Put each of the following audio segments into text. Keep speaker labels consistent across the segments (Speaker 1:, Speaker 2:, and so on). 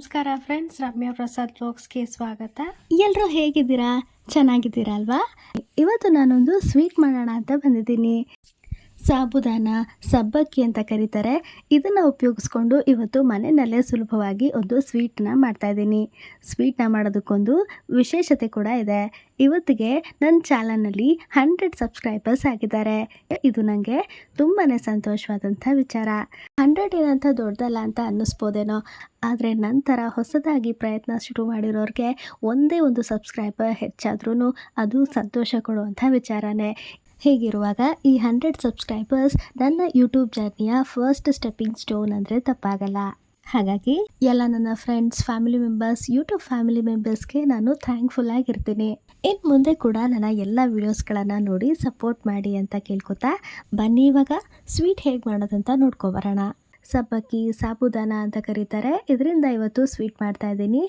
Speaker 1: ನಮಸ್ಕಾರ ಫ್ರೆಂಡ್ಸ್ ರಮ್ಯಾ ಪ್ರಸಾದ್ ಬ್ಲಾಗ್ಸ್ಗೆ ಸ್ವಾಗತ.
Speaker 2: ಎಲ್ಲರೂ ಹೇಗಿದ್ದೀರಾ? ಚೆನ್ನಾಗಿದ್ದೀರಾ ಅಲ್ವಾ ಇವತ್ತು ನಾನೊಂದು ಸ್ವೀಟ್ ಮಾಡೋಣ ಅಂತ ಬಂದಿದ್ದೀನಿ. ಸಾಬುದಾನ, ಸಬ್ಬಕ್ಕಿ ಅಂತ ಕರೀತಾರೆ. ಇದನ್ನು ಉಪಯೋಗಿಸ್ಕೊಂಡು ಇವತ್ತು ಮನೆಯಲ್ಲೇ ಸುಲಭವಾಗಿ ಒಂದು ಸ್ವೀಟನ್ನ ಮಾಡ್ತಾಯಿದ್ದೀನಿ ಸ್ವೀಟ್ನ ಮಾಡೋದಕ್ಕೊಂದು ವಿಶೇಷತೆ ಕೂಡ ಇದೆ. ಇವತ್ತಿಗೆ ನನ್ನ ಚಾನಲ್ನಲ್ಲಿ ಹಂಡ್ರೆಡ್ ಸಬ್ಸ್ಕ್ರೈಬರ್ಸ್ ಆಗಿದ್ದಾರೆ. ಇದು ನನಗೆ ತುಂಬಾ ಸಂತೋಷವಾದಂಥ ವಿಚಾರ. ಹಂಡ್ರೆಡ್ ಏನಂತ ದೊಡ್ಡದಲ್ಲ ಅಂತ ಅನ್ನಿಸ್ಬೋದೇನೋ, ಆದರೆ ನಂತರ ಹೊಸದಾಗಿ ಪ್ರಯತ್ನ ಶುರು ಮಾಡಿರೋರಿಗೆ ಒಂದೇ ಒಂದು ಸಬ್ಸ್ಕ್ರೈಬರ್ ಹೆಚ್ಚಾದ್ರೂ ಅದು ಸಂತೋಷ ಕೊಡುವಂಥ ವಿಚಾರನೇ. ಹೀಗಿರುವಾಗ ಈ ಹಂಡ್ರೆಡ್ ಸಬ್ಸ್ಕ್ರೈಬರ್ಸ್ ನನ್ನ ಯೂಟ್ಯೂಬ್ ಜರ್ನಿಯ ಫಸ್ಟ್ ಸ್ಟೆಪ್ಪಿಂಗ್ ಸ್ಟೋನ್ ಅಂದರೆ ತಪ್ಪಾಗಲ್ಲ. ಹಾಗಾಗಿ ಎಲ್ಲ ನನ್ನ friends family members YouTube family ಮೆಂಬರ್ಸ್ಗೆ ನಾನು ಥ್ಯಾಂಕ್ಫುಲ್ ಆಗಿರ್ತೀನಿ. ಇನ್ನು ಮುಂದೆ ಕೂಡ ನನ್ನ ಎಲ್ಲ ವೀಡಿಯೋಸ್ಗಳನ್ನು ನೋಡಿ ಸಪೋರ್ಟ್ ಮಾಡಿ ಅಂತ ಕೇಳ್ಕೊತಾ ಬನ್ನಿ ಇವಾಗ ಸ್ವೀಟ್ ಹೇಗೆ ಮಾಡೋದಂತ ನೋಡ್ಕೊಬರೋಣ ಸಬ್ಬಕ್ಕಿ, ಸಾಬುದಾನ ಅಂತ ಕರೀತಾರೆ. ಇದರಿಂದ ಇವತ್ತು ಸ್ವೀಟ್ ಮಾಡ್ತಾ ಇದ್ದೀನಿ.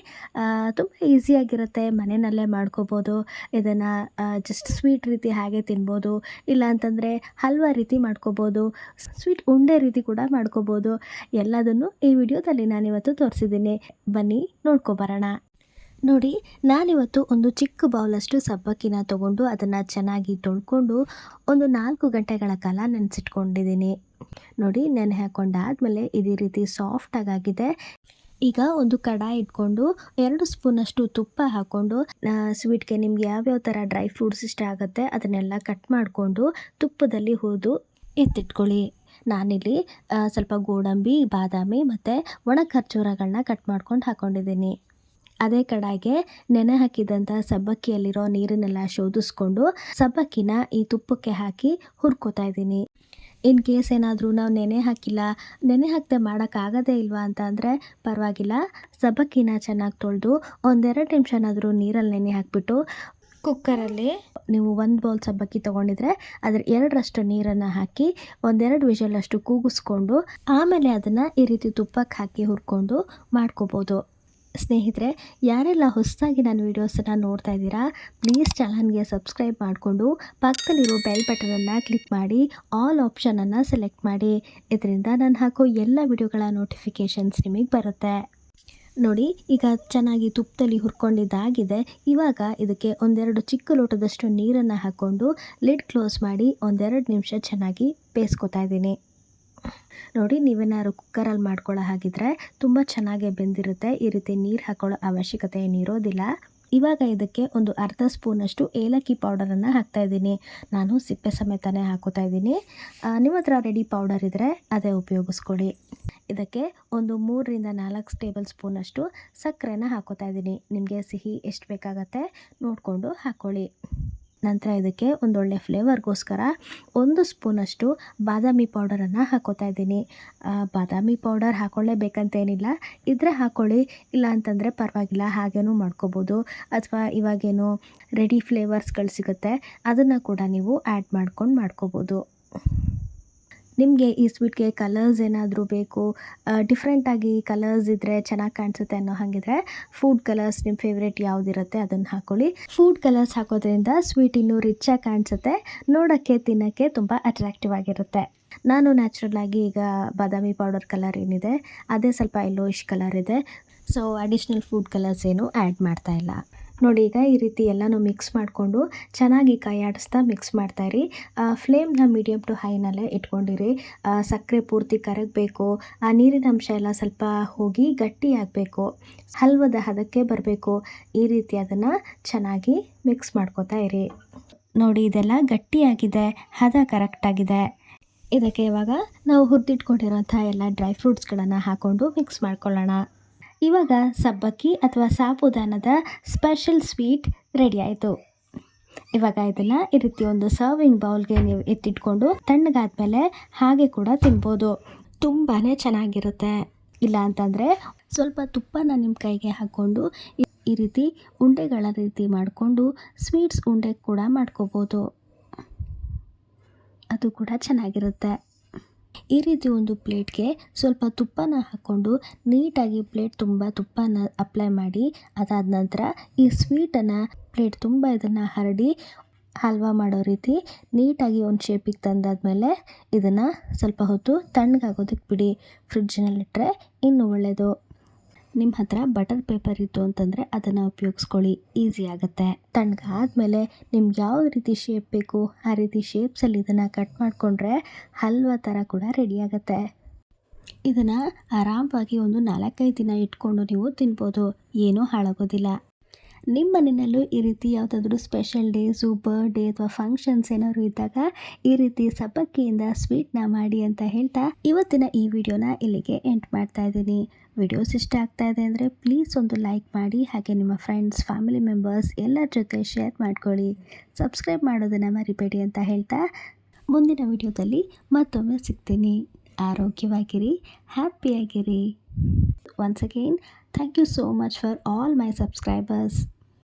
Speaker 2: ತುಂಬ ಈಸಿಯಾಗಿರುತ್ತೆ ಮನೆಯಲ್ಲೇ ಮಾಡ್ಕೋಬೋದು. ಇದನ್ನು ಜಸ್ಟ್ ಸ್ವೀಟ್ ರೀತಿ ಹಾಗೆ ತಿನ್ಬೋದು. ಇಲ್ಲ ಅಂತಂದರೆ ಹಲ್ವಾ ರೀತಿ ಮಾಡ್ಕೋಬೋದು. ಸ್ವೀಟ್ ಉಂಡೆ ರೀತಿ ಕೂಡ ಮಾಡ್ಕೋಬೋದು. ಎಲ್ಲದನ್ನು ಈ ವಿಡಿಯೋದಲ್ಲಿ ನಾನಿವತ್ತು ತೋರಿಸಿದ್ದೀನಿ. ಬನ್ನಿ ನೋಡ್ಕೊಬರೋಣ ನೋಡಿ, ನಾನಿವತ್ತು ಒಂದು ಚಿಕ್ಕ ಬೌಲಷ್ಟು ಸಬ್ಬಕ್ಕಿನ ತಗೊಂಡು ಅದನ್ನು ಚೆನ್ನಾಗಿ ತೊಳ್ಕೊಂಡು ಒಂದು ನಾಲ್ಕು ಗಂಟೆಗಳ ಕಾಲ ನೆನೆಸಿಟ್ಕೊಂಡಿದ್ದೀನಿ. ನೋಡಿ ನೆನೆ ಹಾಕ್ಕೊಂಡಾದ್ಮೇಲೆ ಇದೇ ರೀತಿ ಸಾಫ್ಟಾಗಿ ಆಗಿದೆ ಈಗ ಒಂದು ಕಡಾಯಿ ಇಟ್ಕೊಂಡು ಎರಡು ಸ್ಪೂನಷ್ಟು ತುಪ್ಪ ಹಾಕ್ಕೊಂಡು ಸ್ವೀಟ್ಗೆ ನಿಮ್ಗೆ ಯಾವ್ಯಾವ ಥರ ಡ್ರೈ ಫ್ರೂಟ್ಸ್ ಇಷ್ಟ ಆಗುತ್ತೆ ಅದನ್ನೆಲ್ಲ ಕಟ್ ಮಾಡಿಕೊಂಡು ತುಪ್ಪದಲ್ಲಿ ಹುರಿದು ಎತ್ತಿಟ್ಕೊಳ್ಳಿ. ನಾನಿಲ್ಲಿ ಸ್ವಲ್ಪ ಗೋಡಂಬಿ, ಬಾದಾಮಿ ಮತ್ತು ಒಣ ಖರ್ಜೂರಗಳನ್ನ ಕಟ್ ಮಾಡ್ಕೊಂಡು ಹಾಕ್ಕೊಂಡಿದ್ದೀನಿ ಅದೇ ಕಡಾಯಿಗೆ ನೆನೆ ಹಾಕಿದಂಥ ಸಬ್ಬಕ್ಕಿಯಲ್ಲಿರೋ ನೀರನ್ನೆಲ್ಲ ಶೋಧಿಸ್ಕೊಂಡು ಸಬ್ಬಕ್ಕಿನ ಈ ತುಪ್ಪಕ್ಕೆ ಹಾಕಿ ಹುರ್ಕೋತಾ ಇದ್ದೀನಿ. ಇನ್ ಕೇಸ್ ಏನಾದರೂ ನಾವು ನೆನೆ ಹಾಕಿಲ್ಲ, ನೆನೆ ಹಾಕದೆ ಮಾಡೋಕ್ಕಾಗದೇ ಇಲ್ವಾ ಅಂತ ಅಂದರೆ ಪರವಾಗಿಲ್ಲ. ಸಬ್ಬಕ್ಕಿನ ಚೆನ್ನಾಗಿ ತೊಳೆದು ಒಂದೆರಡು ನಿಮಿಷನಾದರೂ ನೀರಲ್ಲಿ ನೆನೆ ಹಾಕಿಬಿಟ್ಟು ಕುಕ್ಕರಲ್ಲಿ ನೀವು ಒಂದು ಬೌಲ್ ಸಬ್ಬಕ್ಕಿ ತೊಗೊಂಡಿದ್ರೆ ಅದರ ಎರಡರಷ್ಟು ನೀರನ್ನು ಹಾಕಿ ಒಂದೆರಡು ವಿಷಲಷ್ಟು ಕೂಗಿಸ್ಕೊಂಡು ಆಮೇಲೆ ಅದನ್ನು ಈ ರೀತಿ ತುಪ್ಪಕ್ಕೆ ಹಾಕಿ ಹುರ್ಕೊಂಡು ಮಾಡ್ಕೋಬೋದು. ಸ್ನೇಹಿತರೆ, ಯಾರೆಲ್ಲ ಹೊಸದಾಗಿ ನನ್ನ ವೀಡಿಯೋಸನ್ನು ನೋಡ್ತಾ ಇದ್ದೀರಾ ಪ್ಲೀಸ್ ಚಾನಲ್ಗೆ ಸಬ್ಸ್ಕ್ರೈಬ್ ಮಾಡಿಕೊಂಡು ಪಕ್ಕದಲ್ಲಿರೋ ಬೆಲ್ ಬಟನನ್ನು ಕ್ಲಿಕ್ ಮಾಡಿ ಆಲ್ ಆಪ್ಷನನ್ನು ಸೆಲೆಕ್ಟ್ ಮಾಡಿ. ಇದರಿಂದ ನಾನು ಹಾಕೋ ಎಲ್ಲ ವಿಡಿಯೋಗಳ ನೋಟಿಫಿಕೇಷನ್ಸ್ ನಿಮಗೆ ಬರುತ್ತೆ. ನೋಡಿ, ಈಗ ಚೆನ್ನಾಗಿ ತುಪ್ಪದಲ್ಲಿ ಹುರ್ಕೊಂಡಿದ್ದಾಗಿದೆ. ಇವಾಗ ಇದಕ್ಕೆ ಒಂದೆರಡು ಚಿಕ್ಕ ಲೋಟದಷ್ಟು ನೀರನ್ನು ಹಾಕ್ಕೊಂಡು ಲಿಡ್ ಕ್ಲೋಸ್ ಮಾಡಿ ಒಂದೆರಡು ನಿಮಿಷ ಚೆನ್ನಾಗಿ ಬೇಯಿಸ್ಕೊತಾ ಇದ್ದೀನಿ. ನೋಡಿ, ನೀವೇನಾದ್ರು ಕುಕ್ಕರಲ್ಲಿ ಮಾಡ್ಕೊಳ್ಳೋ ಹಾಗಿದ್ರೆ ತುಂಬ ಚೆನ್ನಾಗೇ ಬೆಂದಿರುತ್ತೆ. ಈ ರೀತಿ ನೀರು ಹಾಕೊಳ್ಳೋ ಅವಶ್ಯಕತೆ ಏನಿರೋದಿಲ್ಲ ಇವಾಗ ಇದಕ್ಕೆ ಒಂದು ಅರ್ಧ ಸ್ಪೂನಷ್ಟು ಏಲಕ್ಕಿ ಪೌಡರನ್ನು ಹಾಕ್ತಾ ಇದ್ದೀನಿ. ನಾನು ಸಿಪ್ಪೆ ಸಮೇತನೇ ಹಾಕೋತಾ ಇದ್ದೀನಿ. ನಿಮ್ಮ ಹತ್ರ ರೆಡಿ ಪೌಡರ್ ಇದ್ದರೆ ಅದೇ ಉಪಯೋಗಿಸ್ಕೊಳ್ಳಿ. ಇದಕ್ಕೆ ಒಂದು ಮೂರರಿಂದ ನಾಲ್ಕು ಟೇಬಲ್ ಸ್ಪೂನಷ್ಟು ಸಕ್ಕರೆನ ಹಾಕೋತಾ ಇದ್ದೀನಿ. ನಿಮಗೆ ಸಿಹಿ ಎಷ್ಟು ಬೇಕಾಗತ್ತೆ ನೋಡಿಕೊಂಡು ಹಾಕ್ಕೊಳ್ಳಿ ನಂತರ ಇದಕ್ಕೆ ಒಂದೊಳ್ಳೆ ಫ್ಲೇವರ್ಗೋಸ್ಕರ ಒಂದು ಸ್ಪೂನಷ್ಟು ಬಾದಾಮಿ ಪೌಡರನ್ನು ಹಾಕೋತಾ ಇದ್ದೀನಿ. ಬಾದಾಮಿ ಪೌಡರ್ ಹಾಕೊಳ್ಳೇಬೇಕಂತೇನಿಲ್ಲ. ಇದ್ರೆ ಹಾಕ್ಕೊಳ್ಳಿ ಇಲ್ಲ ಅಂತಂದರೆ ಪರವಾಗಿಲ್ಲ, ಹಾಗೇನೂ ಮಾಡ್ಕೋಬೋದು. ಅಥವಾ ಇವಾಗೇನು ರೆಡಿ ಫ್ಲೇವರ್ಸ್ಗಳು ಸಿಗುತ್ತೆ, ಅದನ್ನು ಕೂಡ ನೀವು ಆ್ಯಡ್ ಮಾಡ್ಕೊಂಡು ಮಾಡ್ಕೋಬೋದು. ನಿಮಗೆ ಈ ಸ್ವೀಟ್ಗೆ ಕಲರ್ಸ್ ಏನಾದರೂ ಬೇಕು? ಡಿಫ್ರೆಂಟಾಗಿ ಕಲರ್ಸ್ ಇದ್ದರೆ ಚೆನ್ನಾಗಿ ಕಾಣಿಸುತ್ತೆ ಅನ್ನೋ ಹಾಗಿದ್ರೆ ಫುಡ್ ಕಲರ್ಸ್ ನಿಮ್ಮ ಫೇವ್ರೇಟ್ ಯಾವುದಿರುತ್ತೆ ಅದನ್ನು ಹಾಕ್ಕೊಳ್ಳಿ ಫುಡ್ ಕಲರ್ಸ್ ಹಾಕೋದ್ರಿಂದ ಸ್ವೀಟ್ ಇನ್ನೂ ರಿಚಾಗಿ ಕಾಣಿಸುತ್ತೆ. ನೋಡೋಕ್ಕೆ, ತಿನ್ನೋಕ್ಕೆ ತುಂಬ ಅಟ್ರಾಕ್ಟಿವ್ ಆಗಿರುತ್ತೆ. ನಾನು ನ್ಯಾಚುರಲ್ ಆಗಿ ಈಗ ಬಾದಾಮಿ ಪೌಡರ್ ಕಲರ್ ಏನಿದೆ, ಅದೇ ಸ್ವಲ್ಪ ಯೆಲ್ಲೋಯಿಶ್ ಕಲರ್ ಇದೆ. ಸೊ ಅಡಿಷ್ನಲ್ ಫುಡ್ ಕಲರ್ಸ್ ಏನು ಆ್ಯಡ್ ಮಾಡ್ತಾ ಇಲ್ಲ. ನೋಡಿ ಈಗ ಈ ರೀತಿ ಎಲ್ಲನೂ ಮಿಕ್ಸ್ ಮಾಡಿಕೊಂಡು ಚೆನ್ನಾಗಿ ಕೈ ಆಡಿಸ್ತಾ ಮಿಕ್ಸ್ ಮಾಡ್ತಾಯಿರಿ ಫ್ಲೇಮ್ನ ಮೀಡಿಯಮ್ ಟು ಹೈನಲ್ಲೇ ಇಟ್ಕೊಂಡಿರಿ. ಸಕ್ಕರೆ ಪೂರ್ತಿ ಕರಗಬೇಕು. ಆ, ನೀರಿನ ಅಂಶ ಎಲ್ಲ ಸ್ವಲ್ಪ ಹೋಗಿ ಗಟ್ಟಿಯಾಗಬೇಕು ಹಲ್ವದ ಹದಕ್ಕೆ ಬರಬೇಕು. ಈ ರೀತಿ ಅದನ್ನು ಚೆನ್ನಾಗಿ ಮಿಕ್ಸ್ ಮಾಡ್ಕೊತಾ ಇರಿ. ನೋಡಿ ಇದೆಲ್ಲ ಗಟ್ಟಿಯಾಗಿದೆ. ಹದ ಕರೆಕ್ಟಾಗಿದೆ ಇದಕ್ಕೆ ಇವಾಗ ನಾವು ಹುರಿದಿಟ್ಕೊಂಡಿರೋಂಥ ಎಲ್ಲ ಡ್ರೈ ಫ್ರೂಟ್ಸ್ಗಳನ್ನು ಹಾಕ್ಕೊಂಡು ಮಿಕ್ಸ್ ಮಾಡ್ಕೊಳ್ಳೋಣ. ಇವಾಗ ಸಬ್ಬಕ್ಕಿ ಅಥವಾ ಸಾಬುದಾನದ ಸ್ಪೆಷಲ್ ಸ್ವೀಟ್ ರೆಡಿ ಆಯಿತು. ಇವಾಗ ಇದನ್ನು ಈ ರೀತಿ ಒಂದು ಸರ್ವಿಂಗ್ ಬೌಲ್ಗೆ ನೀವು ಎತ್ತಿಟ್ಕೊಂಡು ತಣ್ಣಗಾದ್ಮೇಲೆ ಹಾಗೆ ಕೂಡ ತಿನ್ಬೋದು. ತುಂಬಾ ಚೆನ್ನಾಗಿರುತ್ತೆ. ಇಲ್ಲ ಅಂತಂದರೆ ಸ್ವಲ್ಪ ತುಪ್ಪನ ನಿಮ್ಮ ಕೈಗೆ ಹಾಕ್ಕೊಂಡು ಈ ರೀತಿ ಉಂಡೆಗಳ ರೀತಿ ಮಾಡಿಕೊಂಡು ಸ್ವೀಟ್ಸ್ ಉಂಡೆ ಕೂಡ ಮಾಡ್ಕೋಬೋದು. ಅದು ಕೂಡ ಚೆನ್ನಾಗಿರುತ್ತೆ. ಈ ರೀತಿ ಒಂದು ಪ್ಲೇಟ್ಗೆ ಸ್ವಲ್ಪ ತುಪ್ಪನ ಹಾಕ್ಕೊಂಡು ನೀಟಾಗಿ ಪ್ಲೇಟ್ ತುಂಬ ತುಪ್ಪನ ಅಪ್ಲೈ ಮಾಡಿ, ಅದಾದ ನಂತರ ಈ ಸ್ವೀಟನ್ನು ಪ್ಲೇಟ್ ತುಂಬ ಇದನ್ನು ಹರಡಿ ಹಲ್ವಾ ಮಾಡೋ ರೀತಿ ನೀಟಾಗಿ ಒಂದು ಶೇಪಿಗೆ ತಂದಾದ್ಮೇಲೆ ಇದನ್ನು ಸ್ವಲ್ಪ ಹೊತ್ತು ತಣ್ಣಗಾಗೋದಕ್ಕೆ ಬಿಡಿ. ಫ್ರಿಡ್ಜ್ನಲ್ಲಿಟ್ಟರೆ ಇನ್ನೂ ಒಳ್ಳೆಯದು ನಿಮ್ಮ ಹತ್ರ ಬಟರ್ ಪೇಪರ್ ಇತ್ತು ಅಂತಂದರೆ ಅದನ್ನು ಉಪಯೋಗಿಸ್ಕೊಳ್ಳಿ. ಈಸಿ ಆಗುತ್ತೆ. ತಣ್ಣಗಾದ್ಮೇಲೆ ನಿಮ್ಗೆ ಯಾವ ರೀತಿ ಶೇಪ್ ಬೇಕು, ಆ ರೀತಿ ಶೇಪ್ಸಲ್ಲಿ ಇದನ್ನು ಕಟ್ ಮಾಡಿಕೊಂಡ್ರೆ ಹಲ್ವಾ ಥರ ಕೂಡ ರೆಡಿ ಆಗುತ್ತೆ. ಇದನ್ನು ಆರಾಮವಾಗಿ ಒಂದು ನಾಲ್ಕೈದು ದಿನ ಇಟ್ಕೊಂಡು ನೀವು ತಿನ್ಬೋದು. ಏನೂ ಹಾಳಾಗೋದಿಲ್ಲ. ನಿಮ್ಮ ಮನೆಯಲ್ಲೂ ಈ ರೀತಿ ಯಾವುದಾದ್ರೂ ಸ್ಪೆಷಲ್ ಡೇಸು ಬರ್ಡೇ ಅಥವಾ ಫಂಕ್ಷನ್ಸ್ ಏನಾದ್ರು ಇದ್ದಾಗ ಈ ರೀತಿ ಸಬ್ಬಕ್ಕಿಯಿಂದ ಸ್ವೀಟ್ನ ಮಾಡಿ ಅಂತ ಹೇಳ್ತಾ ಇವತ್ತಿನ ಈ ವಿಡಿಯೋನ ಇಲ್ಲಿಗೆ ಎಂಟ್ ಮಾಡ್ತಾ ಇದ್ದೀನಿ. ವಿಡಿಯೋಸ್ ಇಷ್ಟ ಆಗ್ತಾ ಇದೆ ಅಂದರೆ ಪ್ಲೀಸ್ ಒಂದು ಲೈಕ್ ಮಾಡಿ, ಹಾಗೆ ನಿಮ್ಮ ಫ್ರೆಂಡ್ಸ್ ಫ್ಯಾಮಿಲಿ ಮೆಂಬರ್ಸ್ ಎಲ್ಲರ ಜೊತೆ ಶೇರ್ ಮಾಡ್ಕೊಳ್ಳಿ. ಸಬ್ಸ್ಕ್ರೈಬ್ ಮಾಡೋದನ್ನು ಮರಿಬೇಡಿ ಅಂತ ಹೇಳ್ತಾ ಮುಂದಿನ ವಿಡಿಯೋದಲ್ಲಿ ಮತ್ತೊಮ್ಮೆ ಸಿಗ್ತೀನಿ. ಆರೋಗ್ಯವಾಗಿರಿ ಹ್ಯಾಪಿಯಾಗಿರಿ once again, thank you so much for all my subscribers.